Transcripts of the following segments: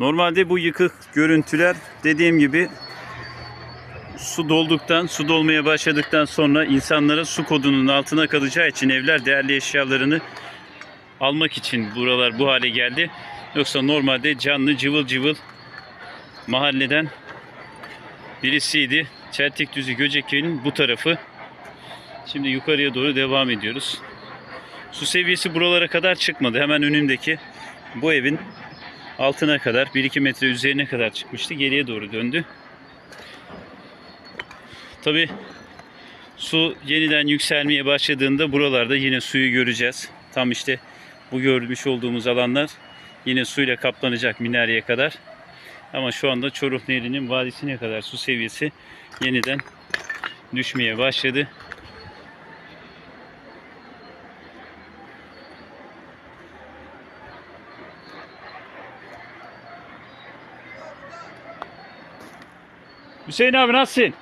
Normalde bu yıkık görüntüler dediğim gibi su dolduktan, su dolmaya başladıktan sonra insanlara su kodunun altına kalacağı için evler değerli eşyalarını almak için buralar bu hale geldi. Yoksa normalde canlı cıvıl cıvıl mahalleden birisiydi. Çeltikdüzü Göcekköy'ün bu tarafı. Şimdi yukarıya doğru devam ediyoruz. Su seviyesi buralara kadar çıkmadı. Hemen önündeki bu evin altına kadar 1-2 metre üzerine kadar çıkmıştı. Geriye doğru döndü. Tabi su yeniden yükselmeye başladığında buralarda yine suyu göreceğiz. Tam işte bu görmüş olduğumuz alanlar yine suyla kaplanacak minareye kadar. Ama şu anda Çoruh Nehri'nin vadisine kadar su seviyesi yeniden düşmeye başladı. Hüseyin abi nasılsın?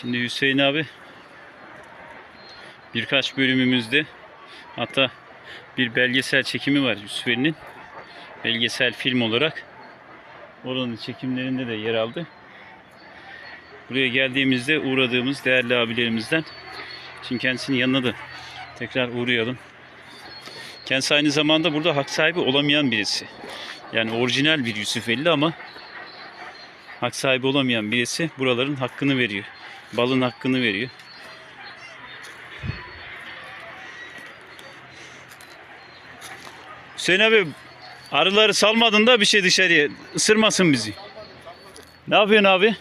Şimdi Hüseyin abi birkaç bölümümüzde hatta bir belgesel çekimi var Yusufeli'nin. Belgesel film olarak. Oranın çekimlerinde de yer aldı. Buraya geldiğimizde uğradığımız değerli abilerimizden. Şimdi kendisinin yanına da tekrar uğrayalım. Kendisi aynı zamanda burada hak sahibi olamayan birisi. Yani orijinal bir Yusufeli ama hak sahibi olamayan birisi buraların hakkını veriyor. Balın hakkını veriyor. Hüseyin abi arıları salmadın da bir şey dışarıya ısırmasın bizi. Ne yapıyorsun abi?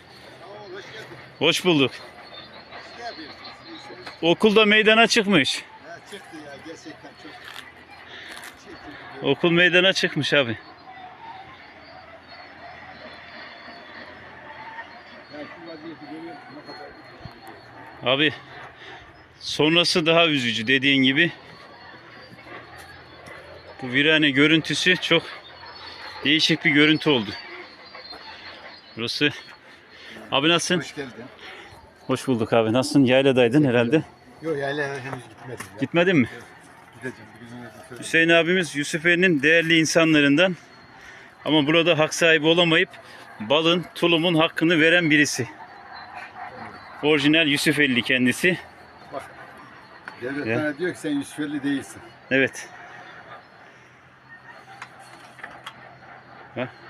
Hoş bulduk. Okulda meydana çıkmış. Okul meydana çıkmış abi. Ya şu vaziyeti görüyor musun? Ne kadar Abi sonrası daha üzücü dediğin gibi. Bu virane görüntüsü çok değişik bir görüntü oldu. Burası Abi nasılsın? Hoş geldin. Hoş bulduk abi. Nasılsın? Yayladaydın herhalde. Yok yaylaya henüz gitmedim ya. Gitmedin mi? Gideceğim. Hüseyin abimiz Yusufeli'nin değerli insanlarından ama burada hak sahibi olamayıp balın, tulumun hakkını veren birisi. Orijinal Yusufeli kendisi. Devlet Ya. bana diyor ki sen Yusufeli değilsin. Evet.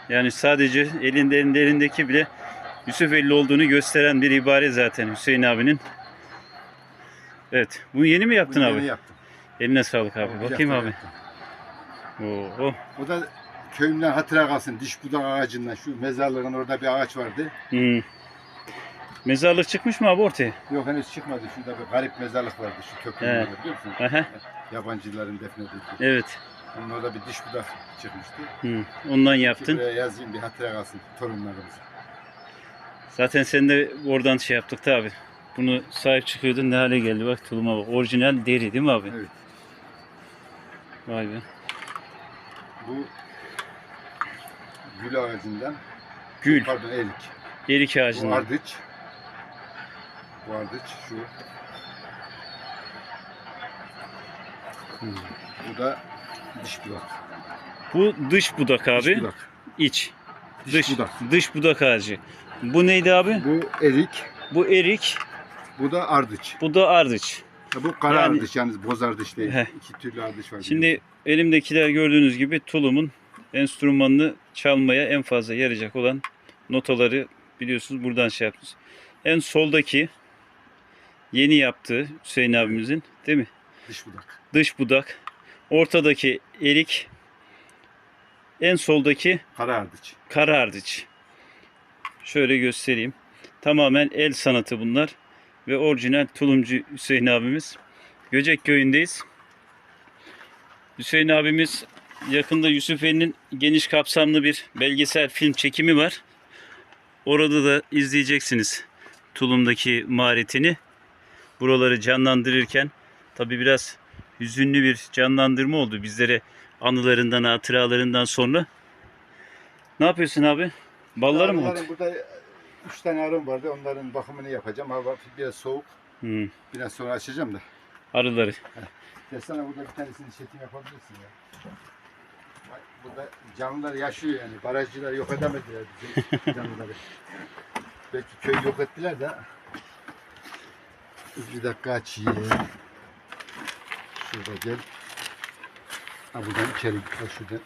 Yani sadece elinde elinde elindeki bile Yusufeli olduğunu gösteren bir ibare zaten Hüseyin abinin. Evet. Bunu yeni mi yaptın Bunu abi? yeni yaptım. Eline sağlık abi. Bir Bakayım abi. yaptım. Oo. O da köyümden hatıra kalsın. Diş budak ağacından. Şu mezarlığın orada bir ağaç vardı. Hmm. Mezarlık çıkmış mı abi ortaya? Yok henüz çıkmadı. Şurada bir garip mezarlık vardı. Şu köprünün He. orada biliyor musun? Aha. Yabancıların defnedildiği. Evet. Onun orada bir diş budak çıkmıştı. Hmm. Ondan yaptın. Buraya yazayım bir hatıra kalsın torunlarımız. Zaten sen de oradan şey yaptık da abi. Bunu sahip çıkıyordun ne hale geldi bak tuluma bak. Orijinal deri değil mi abi? Evet. Vay be. Bu gül ağacından, Gül. pardon erik. Erik Bu ağacından. ardıç. Bu ardıç şu. Hmm. Bu da diş budak. Bu dış budak abi. Diş budak. İç. Diş dış budak. dış budak ağacı. Bu neydi abi? Bu erik. Bu erik, Bu da ardıç. bu da ardıç. Ha, Bu kara Yani- ardıç yalnız boz ardıç değil. Heh. İki türlü ardıç var. Şimdi elimdekiler gördüğünüz gibi tulumun enstrümanını çalmaya en fazla yarayacak olan notaları biliyorsunuz buradan şey yaptınız. En soldaki yeni yaptığı Hüseyin abimizin değil mi? Diş budak. Dış budak. Ortadaki erik. En soldaki Kara ardıç. kara ardıç. Şöyle göstereyim. Tamamen el sanatı bunlar. Ve orijinal tulumcu Hüseyin abimiz. Göcek köyündeyiz. Hüseyin abimiz yakında Yusufeli'nin geniş kapsamlı bir belgesel film çekimi var. Orada da izleyeceksiniz tulumdaki maharetini. Buraları canlandırırken tabi biraz hüzünlü bir canlandırma oldu bizlere anılarından, hatıralarından sonra. Ne yapıyorsun abi? Balları mı? Arıların Burada üç tane arım vardı. Onların bakımını yapacağım. Hava biraz soğuk. Hmm, Biraz sonra açacağım da. arıları. Sana burada bir tanesini çekim yapabilirsin ya. Bak burada canlılar yaşıyor yani. Barajcılar yok edemediler bizim canlıları. Belki köy yok ettiler de. Bir dakika açayım. Şurada gel. Ha buradan içeri git. Şuradan.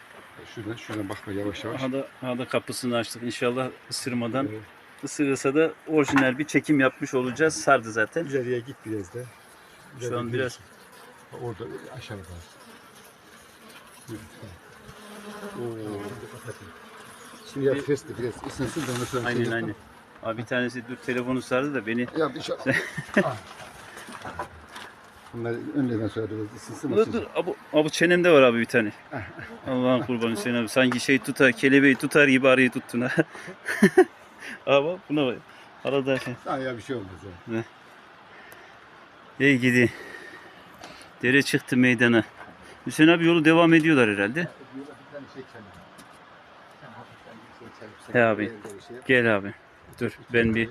Şuradan, şuradan bakma yavaş yavaş. Aha da, aha da kapısını açtık. İnşallah ısırmadan. Evet. Isırırsa da orijinal bir çekim yapmış olacağız. Sardı zaten. İleriye git biraz da. Şu an biraz Orada aşağıda. Tamam. Şimdi ya festi biraz ısınsın da ondan sonra aynen aynen. Abi bir tanesi dur telefonu sardı da beni. Ya bir şey. Bunları önceden sonra biraz ısınsın. Dur dur. Abu, abu çenemde var abi bir tane. Allah'ın kurbanı Hüseyin abi. Sanki şey tutar, kelebeği tutar gibi arayı tuttun ha. Ama buna bak. Arada. Ha ya bir şey olmaz ya. Ey gidi. Dere çıktı meydana. Hüseyin abi yolu devam ediyorlar herhalde. Şey şey. He abi. Şey. Gel abi. Dur ben bir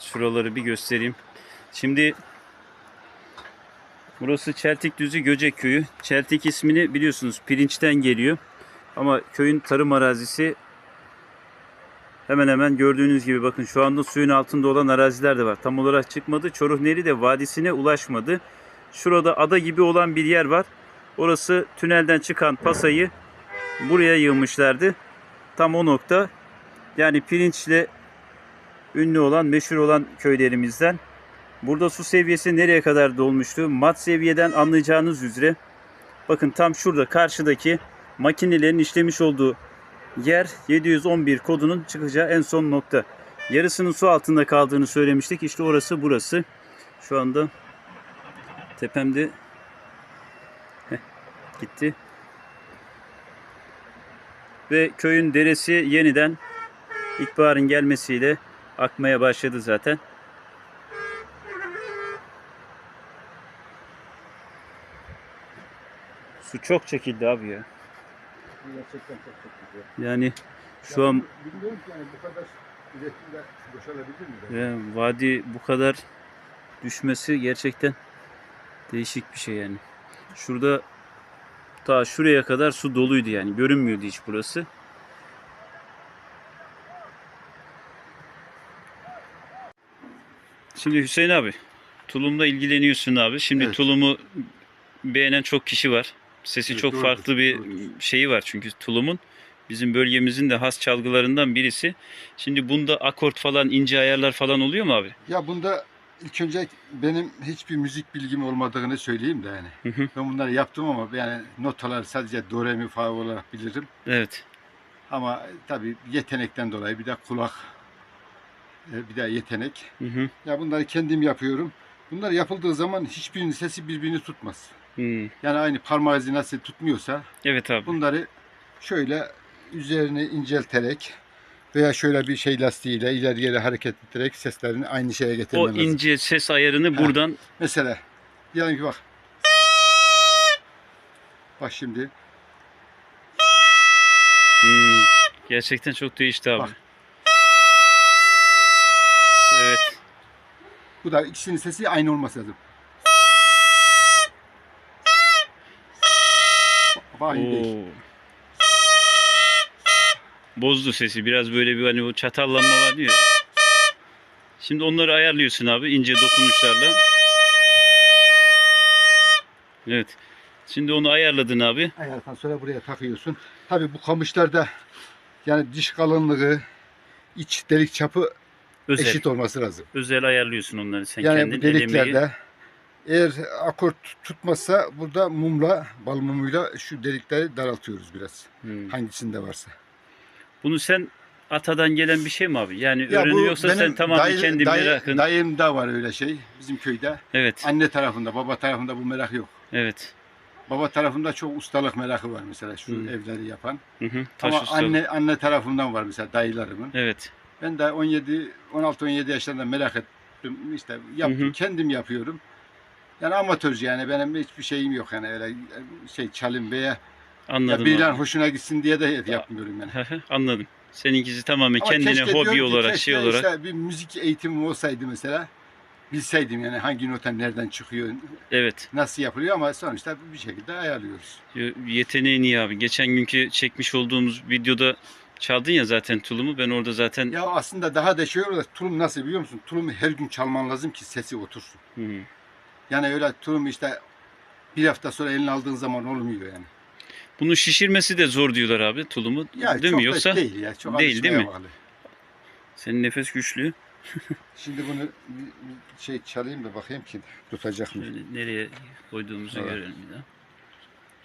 şuraları bir göstereyim. Şimdi burası Çeltik Düzü Göcek Köyü. Çeltik ismini biliyorsunuz pirinçten geliyor. Ama köyün tarım arazisi hemen hemen gördüğünüz gibi bakın şu anda suyun altında olan araziler de var. Tam olarak çıkmadı. Çoruh Nehri de vadisine ulaşmadı. Şurada ada gibi olan bir yer var. Orası tünelden çıkan pasayı buraya yığmışlardı. Tam o nokta. Yani pirinçle ünlü olan, meşhur olan köylerimizden. Burada su seviyesi nereye kadar dolmuştu? Mat seviyeden anlayacağınız üzere. Bakın tam şurada karşıdaki makinelerin işlemiş olduğu yer 711 kodunun çıkacağı en son nokta. Yarısının su altında kaldığını söylemiştik. İşte orası burası. Şu anda tepemde Heh, gitti. Ve köyün deresi yeniden İlkbaharın gelmesiyle akmaya başladı zaten. Su çok çekildi abi ya. Gerçekten çok güzel. Yani şu an Bilmiyorum ki yani bu kadar üretimde boşalabilir mi? ve vadi bu kadar düşmesi gerçekten değişik bir şey yani. Şurada ta şuraya kadar su doluydu yani. Görünmüyordu hiç burası. Şimdi Hüseyin abi, tulumla ilgileniyorsun abi. Şimdi Evet. tulumu beğenen çok kişi var. Sesi Evet, çok doğrudur, farklı bir doğrudur. şeyi var çünkü tulumun. Bizim bölgemizin de has çalgılarından birisi. Şimdi bunda akort falan ince ayarlar falan oluyor mu abi? Ya bunda ilk önce benim hiçbir müzik bilgim olmadığını söyleyeyim de yani. Hı hı. Ben bunları yaptım ama yani notalar sadece do re mi fa olarak bilirim. Evet. Ama tabii yetenekten dolayı bir de kulak e, bir de yetenek. Hı hı. Ya bunları kendim yapıyorum. Bunlar yapıldığı zaman hiçbirinin sesi birbirini tutmaz. Hmm. Yani aynı parmak izi nasıl tutmuyorsa Evet abi. bunları şöyle üzerine incelterek veya şöyle bir şey lastiğiyle ileri geri hareket ettirerek seslerini aynı şeye getirmen O lazım. ince ses ayarını buradan Mesela diyelim ki bak. Bak şimdi Hmm, gerçekten çok değişti abi. Bak. Evet. bu da ikisinin sesi aynı olması lazım. Değil. Oo. Bozdu sesi. Biraz böyle bir hani o çatallanma var diyor. Şimdi onları ayarlıyorsun abi ince dokunuşlarla. Evet. Şimdi onu ayarladın abi. Ayardan sonra buraya takıyorsun. Tabii bu kamışlarda yani diş kalınlığı, iç delik çapı Özel. eşit olması lazım. Özel ayarlıyorsun onları sen yani kendin. bu deliklerde. Eğer akort tutmazsa burada mumla, bal mumuyla şu delikleri daraltıyoruz biraz. Hmm. Hangisinde varsa. Bunu sen atadan gelen bir şey mi abi? Yani Ya öğreniyorsa sen tamamen dayı- kendi dayı- merakın. Dayımda var öyle şey bizim köyde. Evet. Anne tarafında, baba tarafında bu merak yok. Evet. Baba tarafında çok ustalık merakı var mesela şu Hı. evleri yapan. Hı hı. Ama ustalığı. anne anne tarafından var mesela dayılarımın. Evet. Ben de 17 16 17 yaşlarında merak ettim. İşte yaptım, Hı hı. kendim yapıyorum. Yani amatörce yani benim hiçbir şeyim yok yani öyle şey çalım veya ya Anladım. birilerinin abi. hoşuna gitsin diye de yapmıyorum yani. Anladım. Seninkisi tamamen Ama kendine keşke hobi ki olarak keşke şey olarak. işte bir müzik eğitimim olsaydı mesela. bilseydim yani hangi nota nereden çıkıyor, Evet. nasıl yapılıyor ama sonuçta bir şekilde ayarlıyoruz. Yeteneğin iyi abi. Geçen günkü çekmiş olduğumuz videoda çaldın ya zaten tulumu. Ben orada zaten Ya aslında daha da şey olur da tulum nasıl biliyor musun? Tulumu her gün çalman lazım ki sesi otursun. Hı. Yani öyle tulum işte bir hafta sonra eline aldığın zaman olmuyor yani. Bunu şişirmesi de zor diyorlar abi tulumu. Ya değil çok mi? Yoksa değil ya. Çok Değil, değil mi? bağlı. senin nefes güçlü. Şimdi bunu şey çalayım da bakayım ki tutacak mı? Şöyle nereye koyduğumuzu Evet. görelim bir daha.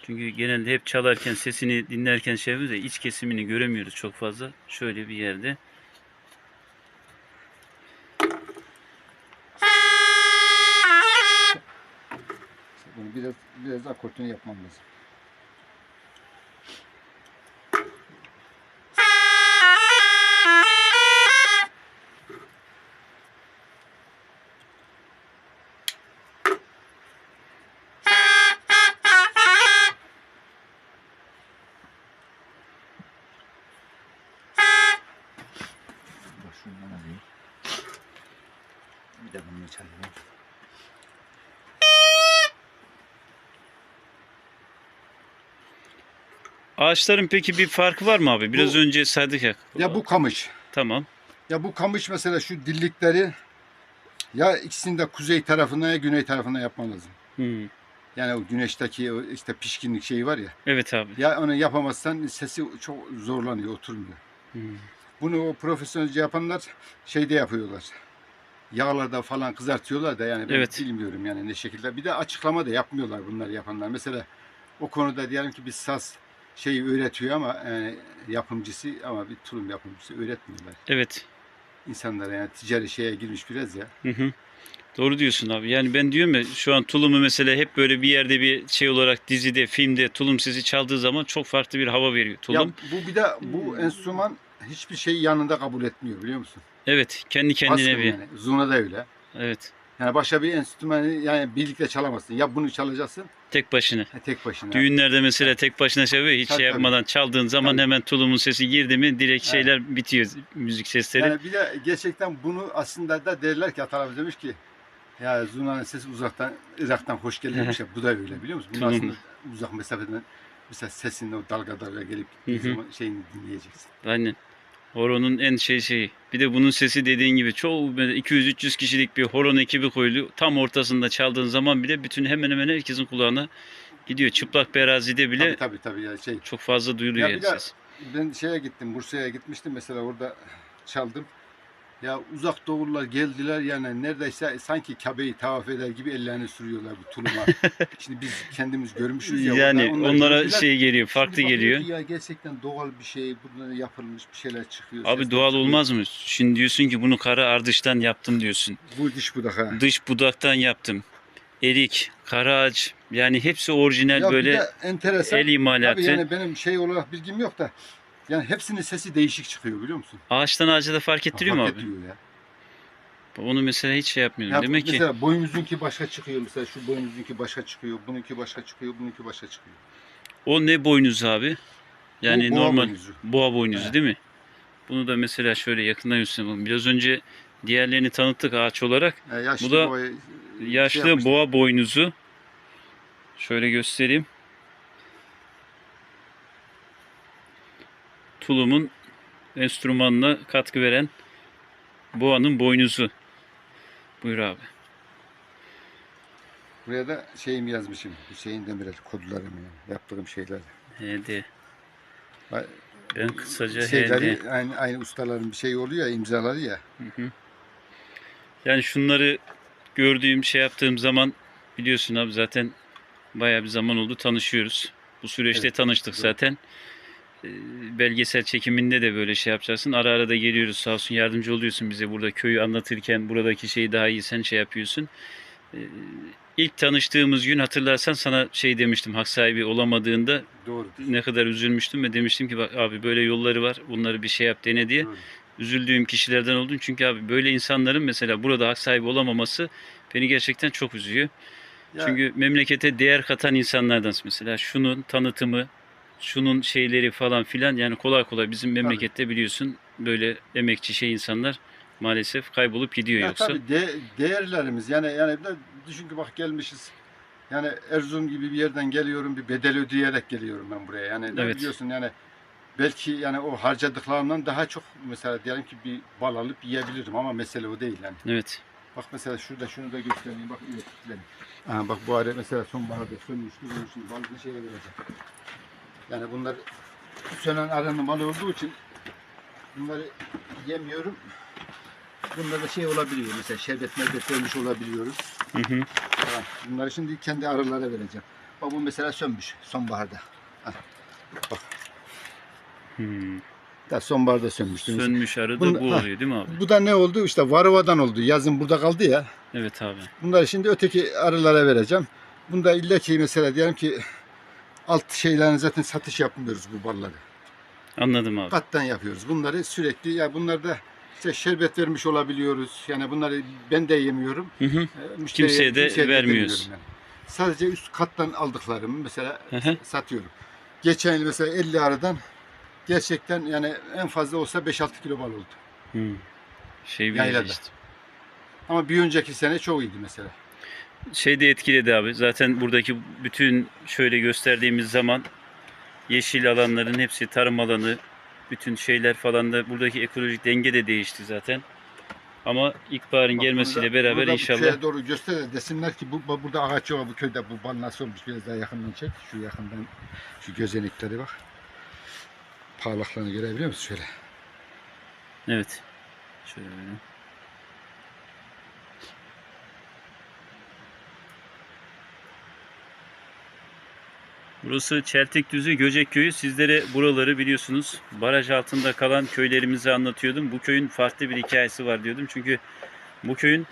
Çünkü genelde hep çalarken sesini dinlerken şey yapıyoruz ya iç kesimini göremiyoruz çok fazla. Şöyle bir yerde. Bunu biraz biraz akortunu yapmam lazım. Şundan alayım. Bir de bunu çalayım. Ağaçların peki bir farkı var mı abi? Biraz Bu- önce saydık ya. Ya bu kamış. Tamam. Ya bu kamış mesela şu dillikleri ya ikisini de kuzey tarafına ya güney tarafına yapman lazım. Hı. Yani o güneşteki o işte pişkinlik şeyi var ya. Evet abi. Ya onu yapamazsan sesi çok zorlanıyor, oturmuyor. Hı. Bunu o profesyonelce yapanlar şeyde yapıyorlar. Yağlarda falan kızartıyorlar da yani ben Evet. bilmiyorum yani ne şekilde. Bir de açıklama da yapmıyorlar bunlar yapanlar. Mesela o konuda diyelim ki bir saz şeyi öğretiyor ama yani yapımcısı ama bir tulum yapımcısı öğretmiyorlar. Evet. İnsanlara yani ticari şeye girmiş biraz ya. Hı hı. Doğru diyorsun abi. Yani ben diyorum ya şu an tulumu mesela hep böyle bir yerde bir şey olarak dizide, filmde tulum sesi çaldığı zaman çok farklı bir hava veriyor tulum. Ya bu bir de bu enstrüman hiçbir şeyi yanında kabul etmiyor biliyor musun? Evet, kendi kendine Baskın bir. yani. Zurna da öyle. Evet. Yani başka bir enstrümanı yani birlikte çalamazsın. Ya bunu çalacaksın Tek başına. ya tek başına. Düğünlerde mesela tek başına şey yapıyor, hiç Tabii, şey yapmadan çaldığın zaman Tabii. hemen tulumun sesi girdi mi direkt şeyler bitiyor müzik sesleri. Yani bir de gerçekten bunu aslında da derler ki atalarımız demiş ki ya zurnanın sesi uzaktan Irak'tan hoş gelirmiş ya. Bu da öyle biliyor musun? Bunu Tulum. aslında uzak mesafeden mesela sesinin o dalga dalga gelip Hı gittiği hı. zaman şeyini dinleyeceksin. Aynen. Horonun en şey şeyi. Bir de bunun sesi dediğin gibi çoğu böyle 200-300 kişilik bir horon ekibi koyuluyor. Tam ortasında çaldığın zaman bile bütün hemen hemen herkesin kulağına gidiyor. Çıplak bir arazide bile Tabii tabii tabii ya şey. çok fazla duyuluyor Ya yani ses. Ben şeye gittim, Bursa'ya gitmiştim mesela orada çaldım. Ya uzak doğullar geldiler yani neredeyse sanki Kabe'yi tavaf eder gibi ellerini sürüyorlar bu tuluma. Şimdi biz kendimiz görmüşüz ya. Yani onlar- onlar onlara gördüler. şey geliyor, farklı Şimdi geliyor. Ya gerçekten doğal bir şey, burada yapılmış bir şeyler çıkıyor. Abi doğal çıkıyor. olmaz mı? Şimdi diyorsun ki bunu kara ardıştan yaptım diyorsun. Bu diş budak ha. Dış budaktan yaptım. Erik, kara ağaç yani hepsi orijinal Ya böyle el imalatı. Tabii yani benim şey olarak bilgim yok da yani hepsinin sesi değişik çıkıyor biliyor musun? Ağaçtan ağaca da fark ettiriyor mu Fark abi? ediyor ya. Onu mesela hiç şey yapmıyorum. Ya Demek ki mesela boynuzunki başka çıkıyor mesela şu boynuzunki başka çıkıyor, bununki başka çıkıyor, bununki başka çıkıyor. o ne boynuzu abi? Yani Bu boğa normal boynuzu. boğa boynuzu Evet. değil mi? Bunu da mesela şöyle yakından gösterelim. Biraz önce diğerlerini tanıttık ağaç olarak. E, yaşlı Bu da boy- şey Yaşlı yapmışlar. boğa boynuzu. Şöyle göstereyim. Tulumun enstrümanına katkı veren boğanın boynuzu. Buyur abi. Buraya da şeyimi yazmışım. Hüseyin Demirel kodlarımı yani. Yaptığım şeyler. Ba- Ben kısaca Şeyleri aynı, aynı ustaların bir şey oluyor ya imzaları ya. Hı hı. Yani şunları gördüğüm, şey yaptığım zaman biliyorsun abi zaten bayağı bir zaman oldu tanışıyoruz. Bu süreçte Evet, tanıştık zaten. Ee, Belgesel çekiminde de böyle şey yapacaksın. Ara ara da geliyoruz sağ olsun yardımcı oluyorsun bize burada köyü anlatırken buradaki şeyi daha iyi sen şey yapıyorsun. Ee, İlk tanıştığımız gün hatırlarsan sana şey demiştim hak sahibi olamadığında Doğru. ne kadar üzülmüştüm ve demiştim ki bak abi böyle yolları var bunları bir şey yap dene diye Doğru. üzüldüğüm kişilerden oldum. Çünkü abi böyle insanların mesela burada hak sahibi olamaması beni gerçekten çok üzüyor. Ya, Çünkü memlekete değer katan insanlardan mesela şunun tanıtımı, şunun şeyleri falan filan yani kolay kolay bizim memlekette biliyorsun böyle emekçi şey insanlar maalesef kaybolup gidiyor Ya yoksa. tabii de- değerlerimiz yani yani bir de düşün ki bak gelmişiz. Yani Erzurum gibi bir yerden geliyorum bir bedel ödeyerek geliyorum ben buraya. Yani ne Evet. biliyorsun yani belki yani o harcadıklarımdan daha çok mesela diyelim ki bir bal alıp yiyebilirim ama mesele o değil yani. Evet. Bak mesela şurada şunu da göstereyim bak ürettiklerim. Aha bak bu arada mesela sonbaharda sönmüştü şimdi balıklı şeye vereceğim. Yani bunlar sönen aranın malı olduğu için bunları yemiyorum. Bunda da şey olabiliyor mesela şerbet merbet vermiş olabiliyoruz. Hı hı. Ha, bunları şimdi kendi arılara vereceğim. Bak bu mesela sönmüş sonbaharda. Hmm. Da sonbaharda sönmüştü. mesela. Sönmüş arı da Bunu- bu ha. oluyor değil mi abi? Bu da ne oldu? İşte varroadan oldu. Yazın burada kaldı ya. Evet abi. Bunları şimdi öteki arılara vereceğim. Bunda illa ki mesela diyelim ki alt şeylerini zaten satış yapmıyoruz bu balları. Anladım abi. Kattan yapıyoruz. Bunları sürekli ya bunlarda işte şerbet vermiş olabiliyoruz. Yani bunları ben de yemiyorum. Hı hı. e, müşteriye- Kimseye de kimseye vermiyoruz. yani. Sadece üst kattan aldıklarımı mesela Hı hı. satıyorum. Geçen yıl mesela 50 aradan gerçekten yani en fazla olsa 5-6 kilo bal oldu. Hmm. Şey bir Yaylada. işte. Ama bir önceki sene çok iyiydi mesela. Şey de etkiledi abi. Zaten buradaki bütün şöyle gösterdiğimiz zaman yeşil alanların hepsi tarım alanı, bütün şeyler falan da buradaki ekolojik denge de değişti zaten. Ama ilkbaharın Bak gelmesiyle burada- beraber burada bu inşallah köye doğru göster de desinler ki bu, bu- burada ağaç yok bu köyde bu bal nasıl olmuş biraz daha yakından çek. Şu yakından şu gözenekleri bak. Parlaklığını görebiliyor musun şöyle? evet. Şöyle. Burası Çeltikdüzü Göcek Köyü. Sizlere buraları biliyorsunuz baraj altında kalan köylerimizi anlatıyordum. Bu köyün farklı bir hikayesi var diyordum. Çünkü bu köyün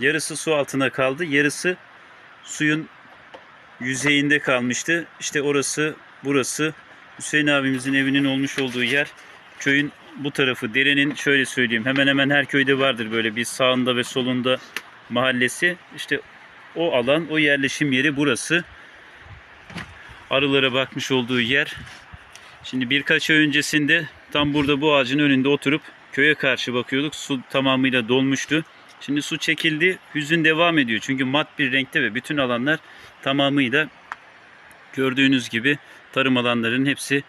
yarısı su altına kaldı, yarısı suyun yüzeyinde kalmıştı. İşte orası, burası Hüseyin abimizin evinin olmuş olduğu yer. Köyün bu tarafı, derenin şöyle söyleyeyim hemen hemen her köyde vardır böyle bir sağında ve solunda mahallesi. İşte o alan, o yerleşim yeri burası arılara bakmış olduğu yer. Şimdi birkaç ay öncesinde tam burada bu ağacın önünde oturup köye karşı bakıyorduk. Su tamamıyla dolmuştu. Şimdi su çekildi. Hüzün devam ediyor. Çünkü mat bir renkte ve bütün alanlar tamamıyla gördüğünüz gibi tarım alanlarının hepsi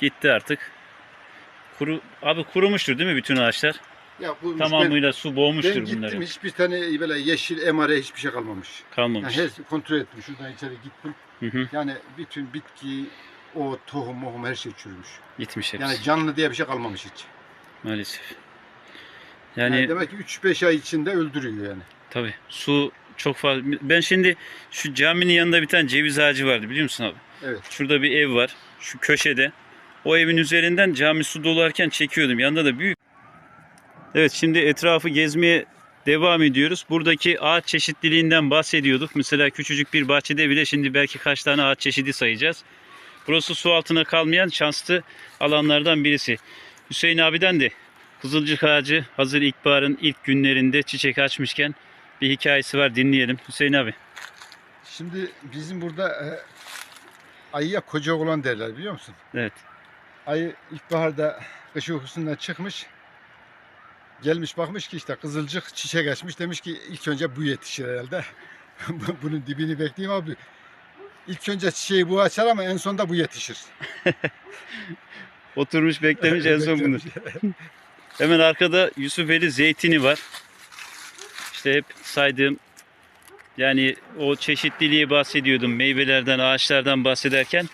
gitti artık. Kuru, abi kurumuştur değil mi bütün ağaçlar? Ya bu Tamamıyla su boğmuştur ben gittim bunları. hiçbir tane böyle yeşil emare hiçbir şey kalmamış. Yani Kalmamış. her kontrol ettim şuradan içeri gittim. Hı hı, Yani bütün bitki, o tohum, mohum her şey çürümüş. gitmiş hepsi. Yani canlı diye bir şey kalmamış hiç. Maalesef. Yani, Yani demek ki 3-5 ay içinde öldürüyor yani. Tabii su çok fazla. Ben şimdi şu caminin yanında bir tane ceviz ağacı vardı biliyor musun abi? Evet. Şurada bir ev var. Şu köşede. O evin üzerinden cami su dolarken çekiyordum. Yanında da büyük. Evet şimdi etrafı gezmeye devam ediyoruz. Buradaki ağaç çeşitliliğinden bahsediyorduk. Mesela küçücük bir bahçede bile şimdi belki kaç tane ağaç çeşidi sayacağız. Burası su altına kalmayan şanslı alanlardan birisi. Hüseyin abiden de Kızılcık ağacı hazır ilkbaharın ilk günlerinde çiçek açmışken bir hikayesi var dinleyelim. Hüseyin abi. Şimdi bizim burada e, ayıya koca olan derler biliyor musun? Evet. Ayı ilkbaharda kış uykusundan çıkmış. Gelmiş bakmış ki işte kızılcık çiçek açmış. Demiş ki ilk önce bu yetişir herhalde. Bunun dibini bekleyeyim abi. İlk önce çiçeği bu açar ama en sonunda bu yetişir. Oturmuş beklemiş en son bunu. Hemen arkada Yusufeli zeytini var. İşte hep saydığım yani o çeşitliliği bahsediyordum. Meyvelerden, ağaçlardan bahsederken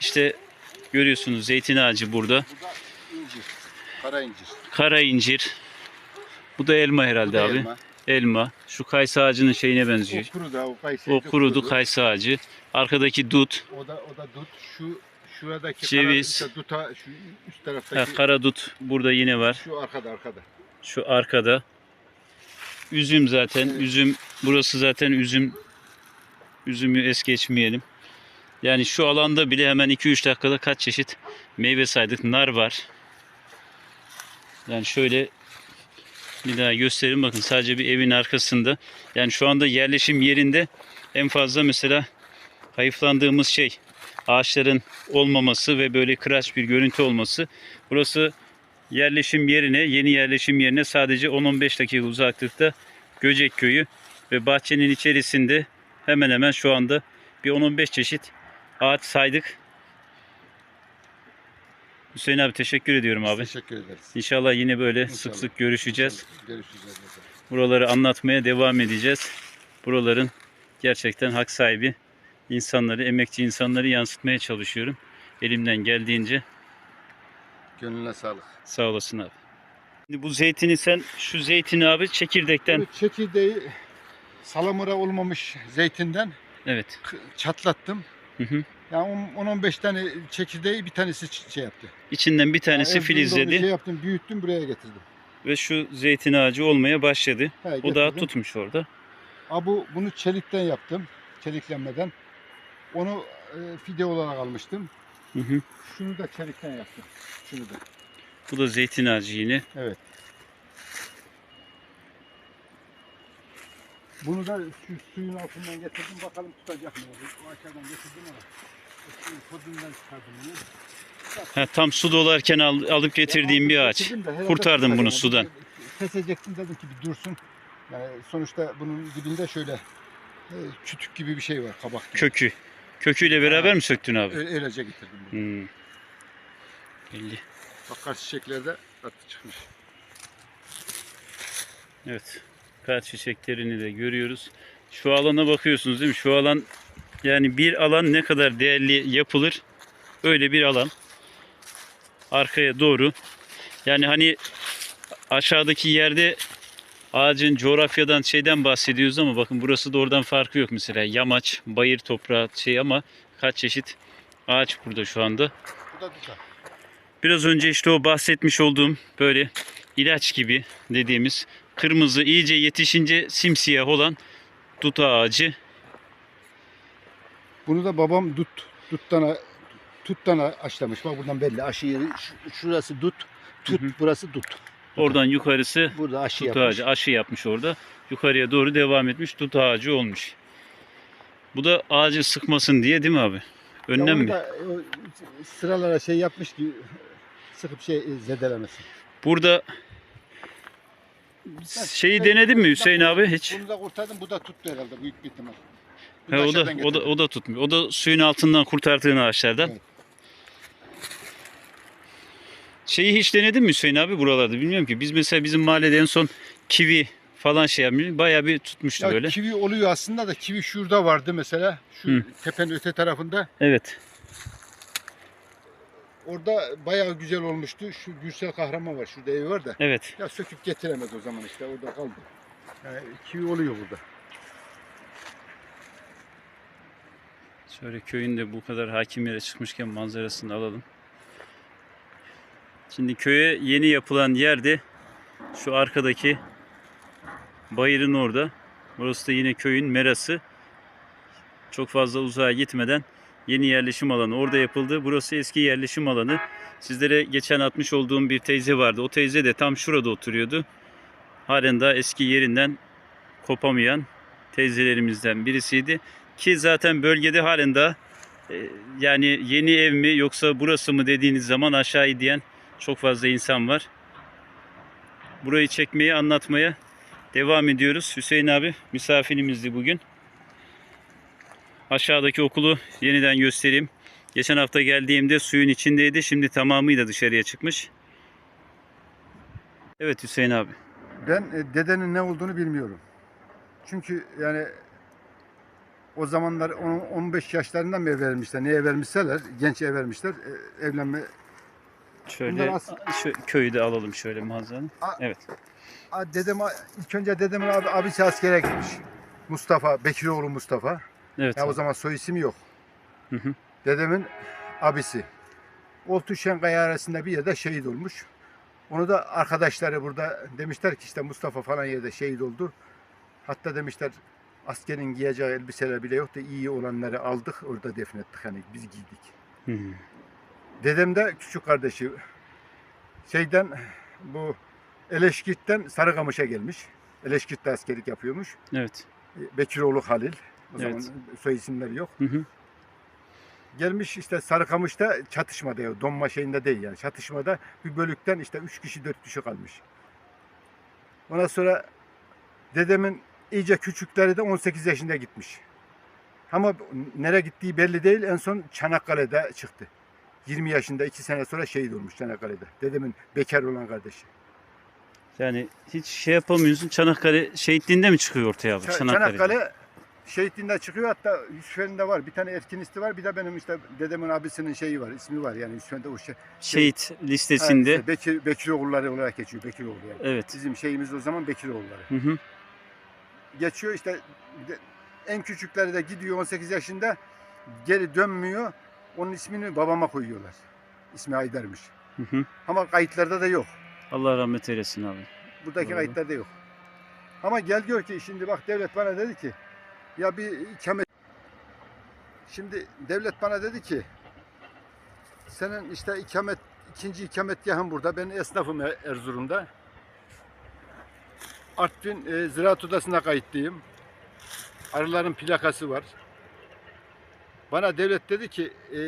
işte görüyorsunuz zeytin ağacı burada. Kara incir. Kara incir. Bu da elma herhalde da abi. elma. Elma. Şu kayısı ağacının şeyine benziyor. O kurudu. O, kayısı O kurudu kayısı ağacı. Arkadaki dut. O da o da dut. Şu şuradaki Ceviz. Kara, duta şu üst Ha, taraftaki kara dut burada yine var. şu arkada arkada. Şu arkada. Üzüm zaten. Evet. Üzüm burası zaten üzüm. Üzümü es geçmeyelim. Yani şu alanda bile hemen 2-3 dakikada kaç çeşit meyve saydık. Nar var. Yani şöyle bir daha göstereyim bakın sadece bir evin arkasında. Yani şu anda yerleşim yerinde en fazla mesela hayıflandığımız şey ağaçların olmaması ve böyle kıraç bir görüntü olması. Burası yerleşim yerine, yeni yerleşim yerine sadece 10-15 dakika uzaklıkta Göcek Köyü ve bahçenin içerisinde hemen hemen şu anda bir 10-15 çeşit ağaç saydık. Hüseyin abi teşekkür ediyorum abi. Teşekkür ederiz. İnşallah yine böyle İnşallah. sık sık görüşeceğiz. Görüşeceğiz. bakalım. Buraları anlatmaya devam edeceğiz. Buraların gerçekten hak sahibi insanları, emekçi insanları yansıtmaya çalışıyorum. Elimden geldiğince Gönlüne sağlık. sağ olasın abi. Şimdi bu zeytini sen şu zeytini abi çekirdekten Evet, çekirdeği salamura olmamış zeytinden evet. çatlattım. Hı hı. Yani 10-15 tane çekirdeği bir tanesi şey yaptı. İçinden bir tanesi Yani filizledi Şey yaptım, büyüttüm buraya getirdim. ve şu zeytin ağacı olmaya başladı. He, O da getirdim. tutmuş orada. Ha, bu bunu çelikten yaptım. Çeliklenmeden. Onu e, fide olarak almıştım. Hı hı. Şunu da çelikten yaptım. Şunu da. Bu da zeytin ağacı yine. Evet. Bunu da şu suyun altından getirdim. Bakalım tutacak mı? O aşağıdan getirdim ama. suyun çıkardım bunu. Ha, tam su dolarken al- alıp getirdiğim bir ağaç. De Kurtardım bunu sudan. Kesecektim dedim ki bir dursun. Yani sonuçta bunun dibinde şöyle e, kütük gibi bir şey var kabak gibi. Kökü. Köküyle beraber mi söktün abi? Öylece getirdim bunu. Hmm. Belli. Bak karşı çiçeklerde attı çıkmış. Evet. Kar çiçeklerini de görüyoruz. Şu alana bakıyorsunuz değil mi? Şu alan yani bir alan ne kadar değerli yapılır öyle bir alan. Arkaya doğru. Yani hani aşağıdaki yerde ağacın coğrafyadan şeyden bahsediyoruz ama bakın burası da oradan farkı yok mesela. Yamaç, bayır toprağı şey ama kaç çeşit ağaç burada şu anda. Bu da. Biraz önce işte o bahsetmiş olduğum böyle ilaç gibi dediğimiz kırmızı iyice yetişince simsiyah olan dut ağacı. Bunu da babam dut tuttan tuttan aşlamış. Bak buradan belli. Aşı yeri şurası dut. Tut Hı hı. burası dut. Oradan yukarısı Burada aşı dut yapmış. ağacı. Aşı yapmış orada. Yukarıya doğru devam etmiş dut ağacı olmuş. Bu da ağacı sıkmasın diye değil mi abi? Önlem mi? da, o sıralara şey yapmış ki sıkıp şey zedelemesin. Burada şeyi denedin mi Hüseyin abi hiç? Bunu da kurtardım. Bu da tuttu herhalde büyük bir ihtimal. He, o da aşağıdan o da getirdim. o da tutmuyor. O da suyun altından kurtardığın ağaçlardan. Evet. Şeyi hiç denedin mi Hüseyin abi buralarda? Bilmiyorum ki. Biz mesela bizim mahallede en son kivi falan şey yapmış. Bayağı bir tutmuştu Ya böyle. kivi oluyor aslında da kivi şurada vardı mesela. Şu Hı. tepenin öte tarafında. Evet. Orada bayağı güzel olmuştu. Şu Gürsel Kahraman var. Şurada evi var da. Evet. Ya söküp getiremez o zaman işte. Orada kaldı. Yani kivi oluyor burada. Şöyle köyün de bu kadar hakim yere çıkmışken manzarasını alalım. Şimdi köye yeni yapılan yerde şu arkadaki bayırın orada. Burası da yine köyün merası. Çok fazla uzağa gitmeden yeni yerleşim alanı orada yapıldı. Burası eski yerleşim alanı. Sizlere geçen atmış olduğum bir teyze vardı. O teyze de tam şurada oturuyordu. Halen daha eski yerinden kopamayan teyzelerimizden birisiydi. Ki zaten bölgede halen daha e, yani yeni ev mi yoksa burası mı dediğiniz zaman aşağı diyen çok fazla insan var. Burayı çekmeye, anlatmaya devam ediyoruz. Hüseyin abi misafirimizdi bugün. Aşağıdaki okulu yeniden göstereyim. Geçen hafta geldiğimde suyun içindeydi. Şimdi tamamıyla dışarıya çıkmış. Evet Hüseyin abi. Ben e, dedenin ne olduğunu bilmiyorum. Çünkü yani o zamanlar 10 15 yaşlarından mı ev vermişler? Neye vermişler? Genç ev vermişler. E, Evlenme. Şöyle şu köyü de alalım şöyle manzaranın. A- Evet. A, dedem ilk önce dedemin abi, abisi askere gitmiş. Mustafa, Bekiroğlu Mustafa. Evet. Ya o zaman soy ismi yok. Hı hı. Dedemin abisi. Oltu Şenkaya arasında bir yerde şehit olmuş. Onu da arkadaşları burada demişler ki işte Mustafa falan yerde şehit oldu. Hatta demişler askerin giyeceği elbiseler bile yok da iyi olanları aldık orada defnettik hani biz giydik. Hı hı. Dedem de küçük kardeşi şeyden bu Eleşkirt'ten Sarıkamış'a gelmiş. Eleşkirt'te askerlik yapıyormuş. Evet. Bekiroğlu Halil. O Evet. zaman soy isimleri yok. Hı hı. gelmiş işte Sarıkamış'ta çatışmada ya donma şeyinde değil yani çatışmada bir bölükten işte 3 kişi 4 kişi kalmış. Ondan sonra dedemin iyice küçükleri de 18 yaşında gitmiş. Ama nereye gittiği belli değil. En son Çanakkale'de çıktı. 20 yaşında 2 sene sonra şehit olmuş Çanakkale'de. Dedemin bekar olan kardeşi. Yani hiç şey yapamıyorsun. Çanakkale şehitliğinde mi çıkıyor ortaya abi? Ça- Çanakkale. Çanakkale şehitliğinde çıkıyor hatta Yusufeli'nde var. Bir tane erkinisti var. Bir de benim işte dedemin abisinin şeyi var. ismi var yani Yusufeli'de o şey. Şehit listesinde. Ha, işte Bekir, Bekiroğulları olarak geçiyor. Bekiroğlu yani. Evet. Bizim şeyimiz o zaman Bekiroğulları. Hı hı. Geçiyor işte en küçükleri de gidiyor 18 yaşında geri dönmüyor. Onun ismini babama koyuyorlar. İsmi Haydar'mış. Hı hı. Ama kayıtlarda da yok. Allah rahmet eylesin abi. Buradaki Doğru. kayıtlarda yok. Ama gel gör ki şimdi bak devlet bana dedi ki ya bir ikamet Şimdi devlet bana dedi ki senin işte ikamet ikinci ikametgahın burada. Ben esnafım Er- Erzurum'da. Artvin e, Ziraat Odası'na kayıtlıyım. Arıların plakası var. Bana devlet dedi ki e,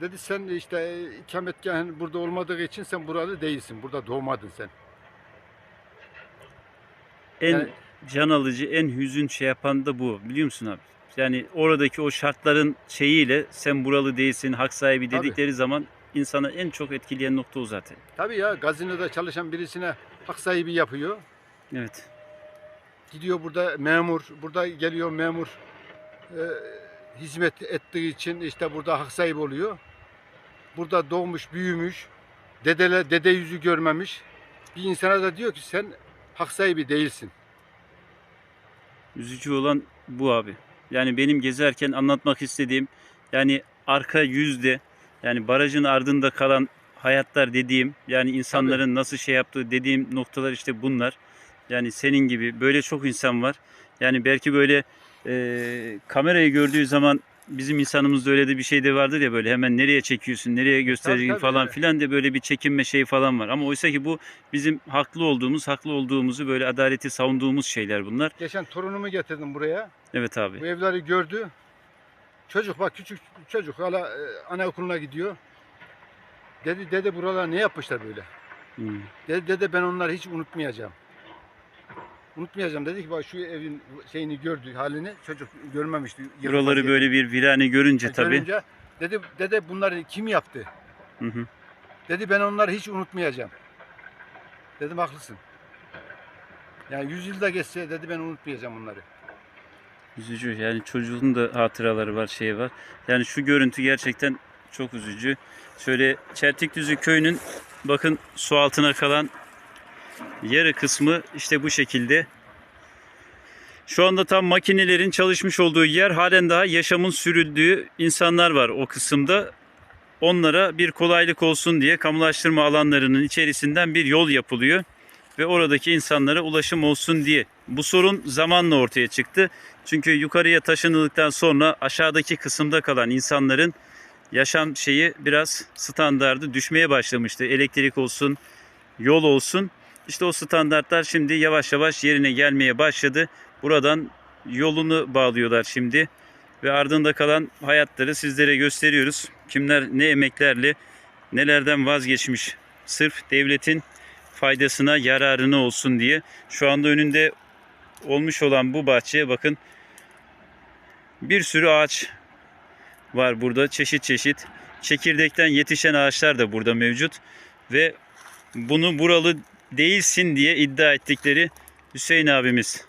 dedi sen işte e, ikametgahın burada olmadığı için sen buralı değilsin. Burada doğmadın sen. En Yani- can alıcı, en hüzün şey yapan da bu. Biliyor musun abi? Yani oradaki o şartların şeyiyle sen buralı değilsin, hak sahibi Tabii. dedikleri zaman insana en çok etkileyen nokta o zaten. Tabii ya gazinoda çalışan birisine hak sahibi yapıyor. Evet. Gidiyor burada memur, burada geliyor memur e, hizmet ettiği için işte burada hak sahibi oluyor. Burada doğmuş, büyümüş, dedele, dede yüzü görmemiş. Bir insana da diyor ki sen hak sahibi değilsin. Üzücü olan bu abi. Yani benim gezerken anlatmak istediğim yani arka yüzde yani barajın ardında kalan hayatlar dediğim yani insanların nasıl şey yaptığı dediğim noktalar işte bunlar. Yani senin gibi böyle çok insan var. Yani belki böyle e, kamerayı gördüğü zaman bizim insanımızda öyle de bir şey de vardır ya böyle hemen nereye çekiyorsun, nereye göstereceksin tabii, falan evet. filan de böyle bir çekinme şeyi falan var. Ama oysa ki bu bizim haklı olduğumuz, haklı olduğumuzu böyle adaleti savunduğumuz şeyler bunlar. Geçen torunumu getirdim buraya. Evet abi. Bu evleri gördü. Çocuk bak küçük çocuk hala e, anaokuluna gidiyor. Dedi dede buralar ne yapmışlar böyle? Hmm. Dedi dede ben onları hiç unutmayacağım. Unutmayacağım dedi ki bak şu evin şeyini gördü halini çocuk görmemişti. Buraları böyle bir virane görünce Yani tabii. görünce dedi dede bunları kim yaptı? Hı hı. Dedi ben onları hiç unutmayacağım. Dedim haklısın. Yani yüz yılda geçse dedi ben unutmayacağım bunları. Üzücü. Yani çocuğun da hatıraları var, şey var. Yani şu görüntü gerçekten çok üzücü. Şöyle Çeltikdüzü köyünün bakın su altına kalan yarı kısmı işte bu şekilde. Şu anda tam makinelerin çalışmış olduğu yer halen daha yaşamın sürüldüğü insanlar var o kısımda. Onlara bir kolaylık olsun diye kamulaştırma alanlarının içerisinden bir yol yapılıyor ve oradaki insanlara ulaşım olsun diye. Bu sorun zamanla ortaya çıktı. Çünkü yukarıya taşınıldıktan sonra aşağıdaki kısımda kalan insanların yaşam şeyi biraz standardı düşmeye başlamıştı. Elektrik olsun, yol olsun. İşte o standartlar şimdi yavaş yavaş yerine gelmeye başladı. Buradan yolunu bağlıyorlar şimdi ve ardında kalan hayatları sizlere gösteriyoruz. Kimler ne emeklerle nelerden vazgeçmiş sırf devletin faydasına yararına olsun diye. Şu anda önünde olmuş olan bu bahçeye bakın bir sürü ağaç var burada çeşit çeşit. Çekirdekten yetişen ağaçlar da burada mevcut ve bunu buralı değilsin diye iddia ettikleri Hüseyin abimiz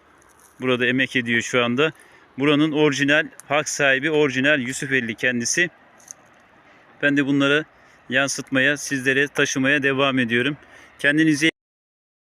burada emek ediyor şu anda. Buranın orijinal hak sahibi orijinal Yusufeli kendisi. Ben de bunları yansıtmaya, sizlere taşımaya devam ediyorum. Kendinize